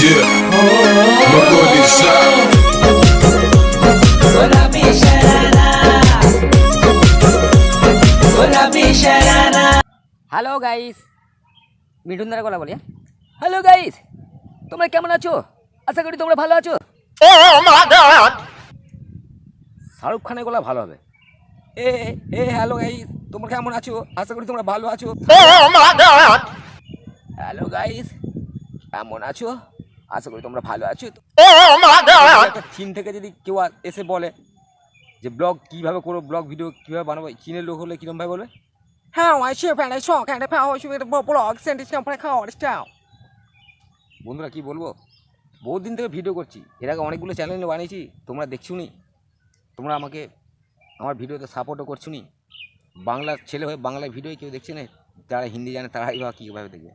Yeah, hello guys Mithun দ্বারা গলা বলি হ্যালো গাইস তোমরা কেমন আছো? আশা করি তোমরা ভালো আছো। শাহরুখ খানের গলা ভালো হবে। এ এ হ্যালো গাইস তোমরা কেমন আছো? আশা করি তোমরা ভালো আছো। হ্যালো গাইস কেমন আছো? আশা করি তোমরা ভালো আছো। চীন থেকে যদি কেউ এসে বলে যে ব্লগ কীভাবে করো ব্লগ ভিডিও কীভাবে বানাবো চীনের লোক হলে কিরম ভাই বলবে? হ্যাঁ বন্ধুরা কি বলব? বহুদিন থেকে ভিডিও করছি। এর আগে অনেকগুলো চ্যানেল বানিয়েছি তোমরা দেখছ নি? তোমরা আমাকে আমার ভিডিওতে সাপোর্টও করছ নি? বাংলার ছেলে হয়ে বাংলায় ভিডিও কেউ দেখছে না? যারা হিন্দি জানে তারাই বা কীভাবে দেখবে?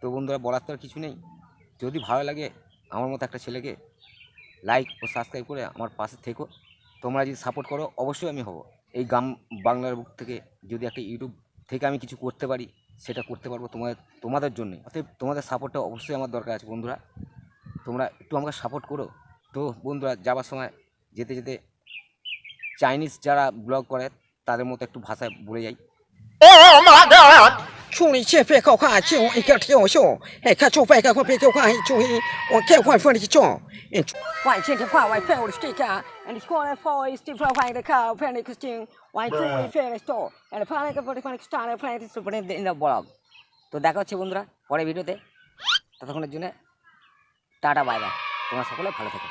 তো বন্ধুরা বলার তো আর কিছু নেই। যদি ভালো লাগে আমার মতো একটা ছেলেকে লাইক ও সাবস্ক্রাইব করে আমার পাশে থেকো। তোমরা যদি সাপোর্ট করো, অবশ্যই আমি হব। এই গ্রাম বাংলার বুক থেকে যদি একটা ইউটিউব থেকে আমি কিছু করতে পারি, সেটা করতে পারব তোমাদের তোমাদের জন্যে। অতএব তোমাদের সাপোর্টটা অবশ্যই আমার দরকার আছে বন্ধুরা। তোমরা একটু আমাকে সাপোর্ট করো। তো বন্ধুরা, যাবার সময় যেতে যেতে চাইনিজ যারা ব্লগ করে, তাদের মতো একটু ভাষায় বলে যাই। 处理切费靠看就一个跳秀，哎，看出费看快费就看注意，我看快分的中，哎，外线的话外费我的 stick 啊，and it's calling for is different find the car panic costume，外注意费的 store and panic for the panic star and panic super in the blog তো দেখা হচ্ছে বন্ধুরা পরে ভিডিওতে ততক্ষণের জন্য টাটা বাই বাই তোমরা সকলে ভালো থেকো